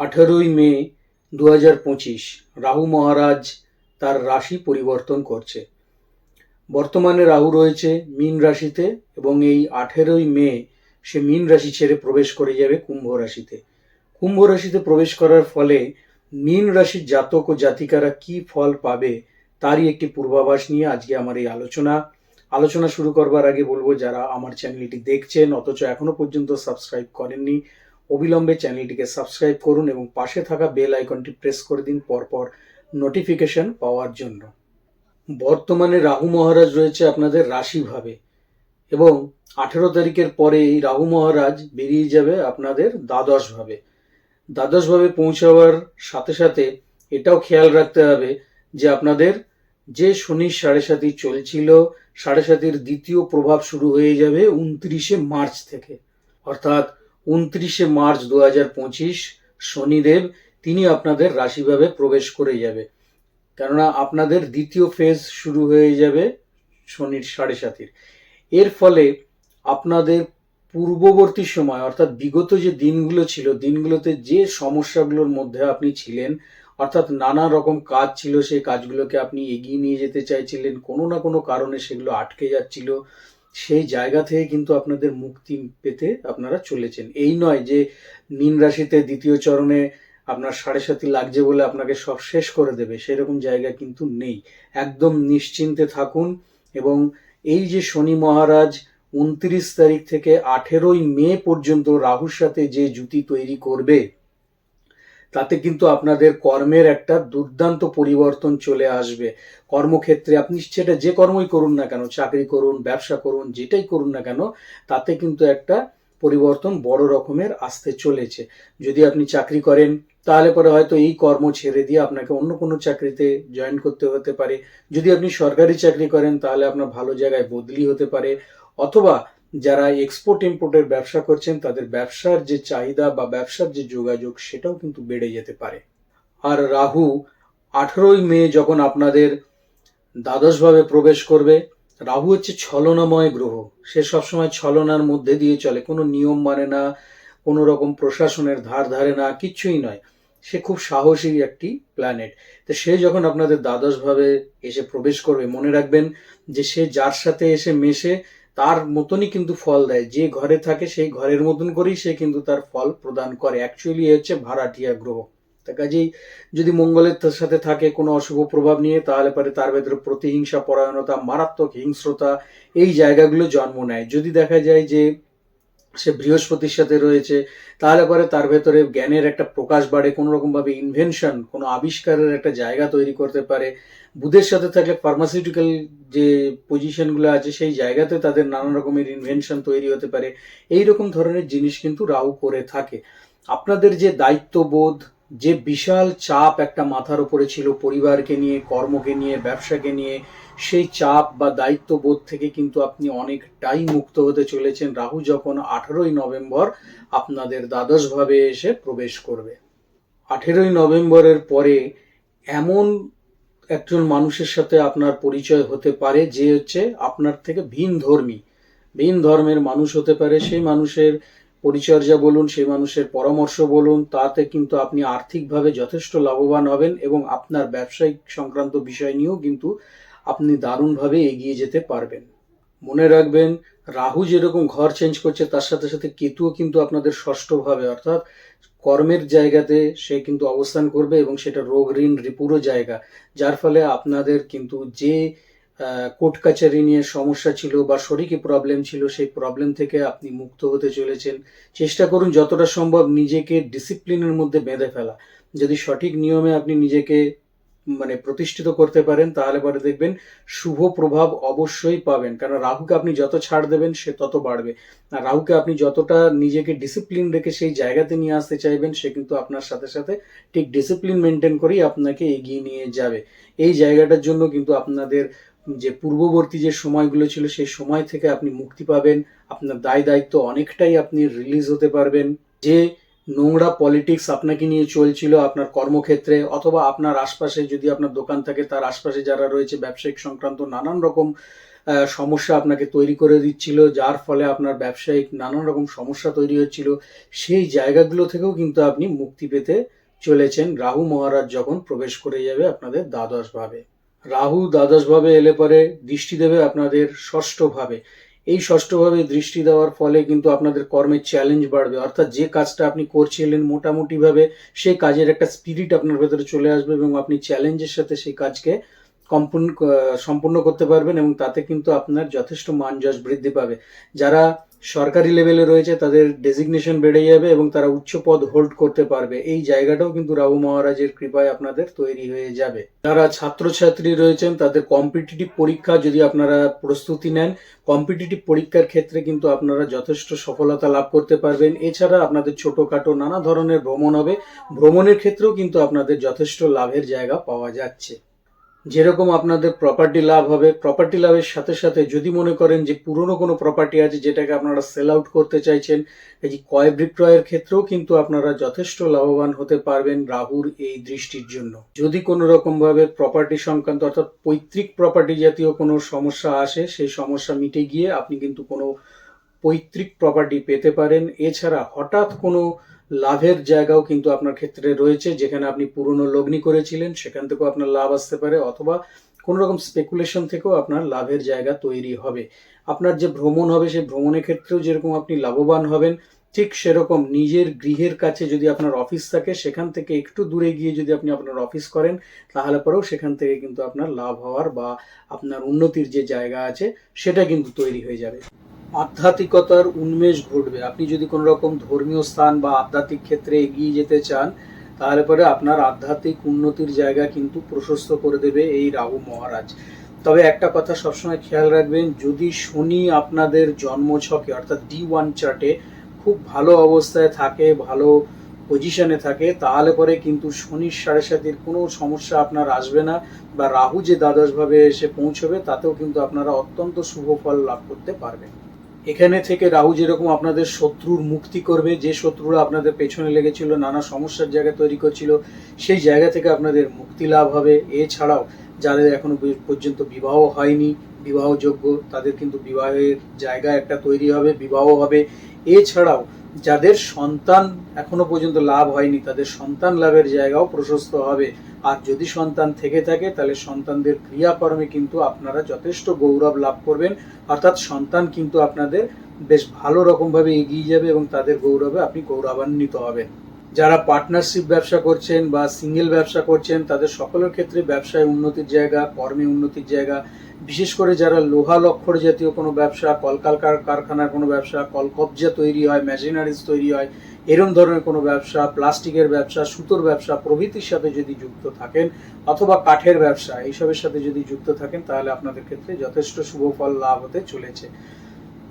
আঠেরোই মে দু পঁচিশ রাহু মহারাজ তার রাশি পরিবর্তন করছে। বর্তমানে রাহু রয়েছে মীন রাশিতে এবং এই আঠেরোই মে সে মীন রাশি ছেড়ে প্রবেশ করে যাবে কুম্ভ রাশিতে। কুম্ভ রাশিতে প্রবেশ করার ফলে মীন রাশির জাতক ও জাতিকারা কি ফল পাবে তারই একটি পূর্বাভাস নিয়ে আজকে আমার এই আলোচনা। আলোচনা শুরু করবার আগে বলব, যারা আমার চ্যানেলটি দেখছেন, অথচ এখনও পর্যন্ত সাবস্ক্রাইব করেননি অবিলম্বে চ্যানেলটিকে সাবস্ক্রাইব করুন এবং পাশে থাকা বেল আইকনটি প্রেস করে দিন পরপর নোটিফিকেশন পাওয়ার জন্য। বর্তমানে রাহু মহারাজ রয়েছে আপনাদের রাশিভাবে এবং আঠেরো তারিখের পরে এই রাহু মহারাজ বেরিয়ে যাবে আপনাদের দ্বাদশ ভাবে দ্বাদশ ভাবে পৌঁছাবার সাথে সাথে এটাও খেয়াল রাখতে হবে যে আপনাদের যে শনি সাড়ে সাতি চলছিল, সাড়ে সাতির দ্বিতীয় প্রভাব শুরু হয়ে যাবে উনত্রিশে মার্চ থেকে। অর্থাৎ উনত্রিশে মার্চ দু হাজার পঁচিশ, শনিদেব, তিনি আপনাদের রাশিভাবে প্রবেশ করে যাবে। কেননা আপনাদের দ্বিতীয় ফেজ শুরু হয়ে যাবে শনির সাড়ে সাতির। এর ফলে আপনাদের পূর্ববর্তী সময়, অর্থাৎ বিগত যে দিনগুলো ছিল, দিনগুলোতে যে সমস্যাগুলোর মধ্যে আপনি ছিলেন, অর্থাৎ নানা রকম কাজ ছিল, সেই কাজগুলোকে আপনি এগিয়ে নিয়ে যেতে চাইছিলেন, কোনো না কোনো কারণে সেগুলো আটকে যাচ্ছিল সেই জায়গা থেকে কিন্তু আপনাদের মুক্তি পেতে আপনারা চলেছেন। এই নয় যে মীন রাশিতে দ্বিতীয় চরণে আপনার সাড়ে সাতি লাগছে বলে আপনাকে সব শেষ করে দেবে, সেরকম জায়গা কিন্তু নেই। একদম নিশ্চিন্তে থাকুন এবং এই যে শনি মহারাজ উনত্রিশ তারিখ থেকে আঠেরোই মে পর্যন্ত রাহুর সাথে যে জুতি তৈরি করবে তাতে কিন্তু আপনাদের কর্মের একটা দুর্দান্ত পরিবর্তন চলে আসবে। কর্মক্ষেত্রে আপনি সেটা যে কর্মই করুন না কেন, চাকরি করুন, ব্যবসা করুন, যেটাই করুন না কেন, তাতে কিন্তু একটা পরিবর্তন বড় রকমের আসতে চলেছে। যদি আপনি চাকরি করেন, তাহলে পরে হয়তো এই কর্ম ছেড়ে দিয়ে আপনাকে অন্য কোনো চাকরিতে জয়েন করতে হতে পারে। যদি আপনি সরকারি চাকরি করেন, তাহলে আপনার ভালো জায়গায় বদলি হতে পারে। অথবা যারা এক্সপোর্ট ইম্পোর্টের ব্যবসা করছেন, তাদের ব্যবসার যে চাহিদা বা ব্যবসার যে যোগাযোগ, সেটাও কিন্তু বেড়ে যেতে পারে। আর রাহু আঠেরোই মে যখন আপনাদের দ্বাদশভাবে প্রবেশ করবে, রাহু হচ্ছে ছলনাময় গ্রহ। সে সবসময় ছলনার মধ্যে দিয়ে চলে। কোনো নিয়ম মানে না, কোনো রকম প্রশাসনের ধার ধারে না, কিচ্ছুই নয়। সে খুব সাহসী একটি প্ল্যানেট তো সে যখন আপনাদের দ্বাদশভাবে এসে প্রবেশ করবে, মনে রাখবেন যে সে যার সাথে এসে মেশে তার মতনই কিন্তু ফল দেয়। যে ঘরে থাকে সেই ঘরের মতন করেই সে কিন্তু তার ফল প্রদান করে। অ্যাকচুয়ালি হচ্ছে ভাড়াটিয়া গ্রহ। তা কাজেই যদি মঙ্গলের সাথে থাকে, কোনো অশুভ প্রভাব নিয়ে, তাহলে পরে তার ভেতরে প্রতিহিংসা, পরায়ণতা, মারাত্মক হিংস্রতা, এই জায়গাগুলো জন্ম নেয়। যদি দেখা যায় যে সে বৃহস্পতির সাথে রয়েছে, তাহলে পরে তার ভেতরে জ্ঞানের একটা প্রকাশ বাড়ে কোনো রকমভাবে ইনভেনশন কোনো আবিষ্কারের একটা জায়গা তৈরি করতে পারে। বুধের সাথে থাকলে ফার্মাসিউটিক্যাল যে পজিশনগুলো আছে, সেই জায়গাতে তাদের নানা রকমের ইনভেনশন তৈরি হতে পারে। এই রকম ধরনের জিনিস কিন্তু রাহু করে থাকে। আপনাদের যে দায়িত্ববোধ, যে বিশাল চাপ একটা মাথার উপরে ছিল পরিবারকে নিয়ে, কর্মকে নিয়ে, ব্যবসাকে নিয়ে সেই চাপ বা দায়িত্ববোধ থেকে কিন্তু আপনি অনেকটাই মুক্ত হতে চলেছেন। রাহু যখন আঠেরোই নভেম্বর আপনাদের দ্বাদশভাবে এসে প্রবেশ করবে। আঠেরোই নভেম্বরের পরে এমন একজন মানুষের সাথে আপনার পরিচয় হতে পারে যে হচ্ছে আপনার থেকে ভিন ধর্মী। ভিন ধর্মের মানুষ হতে পারে, সেই মানুষের পরিচর্যা বলুন, সেই মানুষের পরামর্শ বলুন, তাতে কিন্তু আপনি আর্থিকভাবে যথেষ্ট লাভবান হবেন এবং আপনার ব্যবসায়িক সংক্রান্ত বিষয় নিয়েও কিন্তু আপনি দারুণভাবে এগিয়ে যেতে পারবেন। মনে রাখবেন, রাহু যেরকম ঘর চেঞ্জ করছে, তার সাথে সাথে কেতুও কিন্তু আপনাদের ষষ্ঠভাবে, অর্থাৎ কর্মের জায়গাতে সে কিন্তু অবস্থান করবে এবং সেটা রোগ ঋণ রিপুরও জায়গা। যার ফলে আপনাদের কিন্তু যে কোর্ট কাচারি নিয়ে সমস্যা ছিল বা শরীরে প্রবলেম ছিল, সেই প্রবলেম থেকে আপনি মুক্ত হতে চলেছেন। চেষ্টা করুন যতটা সম্ভব নিজেকে ডিসিপ্লিনের মধ্যে বেঁধে ফেলা। যদি সঠিক নিয়মে আপনি নিজেকে মানে প্রতিষ্ঠিত করতে পারেন, তাহলে পরে দেখবেন শুভ প্রভাব অবশ্যই পাবেন। কারণ রাহুকে আপনি যত ছাড় দেবেন, সে তত বাড়বে। আর রাহুকে আপনি যতটা নিজেকে ডিসিপ্লিন রেখে সেই জায়গাতে নিয়ে আসতে চাইবেন, সে কিন্তু আপনার সাথে সাথে ঠিক ডিসিপ্লিন মেনটেন করেই আপনাকে এগিয়ে নিয়ে যাবে। এই জায়গাটার জন্য কিন্তু আপনাদের যে পূর্ববর্তী যে সময়গুলো ছিল, সেই সময় থেকে আপনি মুক্তি পাবেন। আপনার দায় দায়িত্ব অনেকটাই আপনি রিলিজ হতে পারবেন। যে নোংরা পলিটিক্স আপনাকে নিয়ে চলছিল আপনার কর্মক্ষেত্রে, অথবা আপনার আশপাশে যদি আপনার দোকান থাকে, তার আশপাশে যারা রয়েছে, ব্যবসায়িক সংক্রান্ত নানান রকম সমস্যা আপনাকে তৈরি করে দিচ্ছিল, যার ফলে আপনার ব্যবসায়িক নানান রকম সমস্যা তৈরি হচ্ছিল। সেই জায়গাগুলো থেকেও কিন্তু আপনি মুক্তি পেতে চলেছেন। রাহু মহারাজ যখন প্রবেশ করে যাবে আপনাদের দ্বাদশ ভাবে। রাহু দ্বাদশ ভাবে এলে পরে দৃষ্টি দেবে আপনাদের ষষ্ঠ ভাবে। এই ষষ্ঠভাবে দৃষ্টি দেওয়ার ফলে কিন্তু আপনাদের কর্মের চ্যালেঞ্জ বাড়বে। অর্থাৎ যে কাজটা আপনি করছিলেন মোটামুটিভাবে সেই কাজের একটা স্পিরিট আপনার ভেতরে চলে আসবে এবং আপনি চ্যালেঞ্জের সাথে সেই কাজকে কম্পূর্ণ সম্পূর্ণ করতে পারবেন এবং তাতে কিন্তু আপনার যথেষ্ট মান যশ বৃদ্ধি পাবে। যারা সরকারি লেভেলে রয়েছে, তাদের ডেজিগনেশন বেড়ে যাবে এবং তারা উচ্চ পদ হোল্ড করতে পারবে। এই জায়গাটাও কিন্তু রাহু মহারাজের কৃপায় আপনাদের তৈরি হয়ে যাবে। যারা ছাত্রছাত্রী রয়েছেন, তাদের কম্পিটিটিভ পরীক্ষা যদি আপনারা প্রস্তুতি নেন কম্পিটিটিভ পরীক্ষার ক্ষেত্রে কিন্তু আপনারা যথেষ্ট সফলতা লাভ করতে পারবেন। এছাড়া আপনাদের ছোটখাটো নানা ধরনের ভ্রমণ হবে। ভ্রমণের ক্ষেত্রেও কিন্তু আপনাদের যথেষ্ট লাভের জায়গা পাওয়া যাচ্ছে। যেরকম আপনাদের প্রপার্টি লাভ হবে প্রপার্টি লাভের সাথে সাথে যদি মনে করেন যে পুরনো কোনো প্রপার্টি আছে যেটাকে আপনারা সেল আউট করতে চাইছেন, এই যে ক্রয় বিক্রয়ের ক্ষেত্রেও কিন্তু আপনারা যথেষ্ট লাভবান হতে পারবেন রাহুর এই দৃষ্টির জন্য। যদি কোনো রকম ভাবে প্রপার্টি সংক্রান্ত অর্থাৎ পৈতৃক প্রপার্টি জাতীয় কোনো সমস্যা আসে, সেই সমস্যা মিটে গিয়ে আপনি কিন্তু কোনো পৈতৃক প্রপার্টি পেতে পারেন। এছাড়া হঠাৎ কোনো লাভের জায়গাও কিন্তু আপনার ক্ষেত্রে রয়েছে, যেখানে আপনি পুরনো লগ্নি করেছিলেন, সেখান থেকেও আপনার লাভ আসতে পারে, অথবা কোনো রকম স্পেকুলেশন থেকেও আপনার লাভের জায়গা তৈরি হবে। আপনার যে ভ্রমণ হবে, সেই ভ্রমণের ক্ষেত্রেও যেরকম আপনি লাভবান হবেন, ঠিক সেরকম নিজের গৃহের কাছে যদি আপনার অফিস থাকে, সেখান থেকে একটু দূরে গিয়ে যদি আপনি আপনার অফিস করেন, তাহলে পরেও সেখান থেকে কিন্তু আপনার লাভ হওয়ার বা আপনার উন্নতির যে জায়গা আছে, সেটা কিন্তু তৈরি হয়ে যাবে। আধ্যাত্মিকতার উন্মেষ ঘটবে। আপনি যদি কোনো রকম ধর্মীয় স্থান বা আধ্যাত্মিক ক্ষেত্রে এগিয়ে যেতে চান, তাহলে পরে আপনার আধ্যাত্মিক উন্নতির জায়গা কিন্তু প্রশস্ত করে দেবে এই রাহু মহারাজ। তবে একটা কথা সবসময় খেয়াল রাখবেন, যদি শনি আপনাদের জন্মছকে, অর্থাৎ ডি ওয়ান চার্টে খুব ভালো অবস্থায় থাকে, ভালো পজিশনে থাকে, তাহলে পরে কিন্তু শনির সাড়ে সাতির কোনো সমস্যা আপনার আসবে না বা রাহু যে দ্বাদশভাবে এসে পৌঁছবে, তাতেও কিন্তু আপনারা অত্যন্ত শুভ ফল লাভ করতে পারবেন। এখানে থেকে রাহু যেরকম আপনাদের শত্রুর মুক্তি করবে, যে শত্রুরা আপনাদের পেছনে লেগেছিল, নানা সমস্যার জায়গা তৈরি করছিল, সেই জায়গা থেকে আপনাদের মুক্তি লাভ হবে। এছাড়াও যাদের এখনও পর্যন্ত বিবাহ হয়নি, বিবাহযোগ্য, তাদের কিন্তু বিবাহের জায়গা একটা তৈরি হবে, বিবাহ হবে। এছাড়াও যাদের সন্তান এখনও পর্যন্ত লাভ হয়নি, তাদের সন্তান লাভের জায়গাও প্রশস্ত হবে। আর যদি সন্তান থেকে থাকে, তাহলে সন্তানদের ক্রিয়াকর্মে কিন্তু আপনারা যথেষ্ট গৌরব লাভ করবেন। অর্থাৎ সন্তান কিন্তু আপনাদের বেশ ভালো রকমভাবে এগিয়ে যাবে এবং তাদের গৌরবে আপনি গৌরবান্বিত হবেন। যারা পার্টনারশিপ ব্যবসা করছেন বা সিঙ্গেল ব্যবসা করছেন, তাদের সকলের ক্ষেত্রে ব্যবসায় উন্নতির জায়গা, কর্মে উন্নতির জায়গা। বিশেষ করে যারা লোহা লক্ষর জাতীয় কোনো ব্যবসা কলকারখানার কারখানার কোনো ব্যবসা, কলকবজা তৈরি হয় মেশিনারিজ তৈরি হয়, এরম ধরনের কোনো ব্যবসা, প্লাস্টিকের ব্যবসা, সুতোর ব্যবসা, প্রভৃতির সাথে যদি যুক্ত থাকেন অথবা কাঠের ব্যবসা, এইসবের সাথে যদি যুক্ত থাকেন, তাহলে আপনাদের ক্ষেত্রে যথেষ্ট শুভ ফল লাভ হতে চলেছে।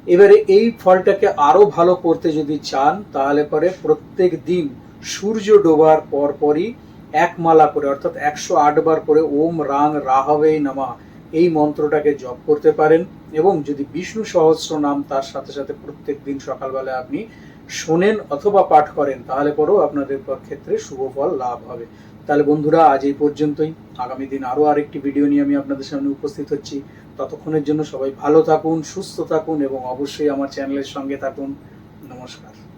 এবারে এই ফলটাকে আরও ভালো করতে যদি চান, তাহলে পরে প্রত্যেক দিন সূর্য ডোবার পর পরই এক মালা করে, অর্থাৎ একশো আট বার করে ওম রাং রাহবে নামা, এই মন্ত্রটাকে জপ করতে পারেন। এবং যদি বিষ্ণু সহস্র নাম তার সাথে সাথে প্রত্যেক দিন সকালবেলা আপনি শোনেন অথবা পাঠ করেন, তাহলে পরেও আপনাদের ক্ষেত্রে শুভ ফল লাভ হবে। তাহলে বন্ধুরা, আজ এই পর্যন্তই। আগামী দিন আরও আরেকটি ভিডিও নিয়ে আমি আপনাদের সামনে উপস্থিত হচ্ছি। ততক্ষণের জন্য সবাই ভালো থাকুন, সুস্থ থাকুন এবং অবশ্যই আমার চ্যানেলের সঙ্গে থাকুন। নমস্কার।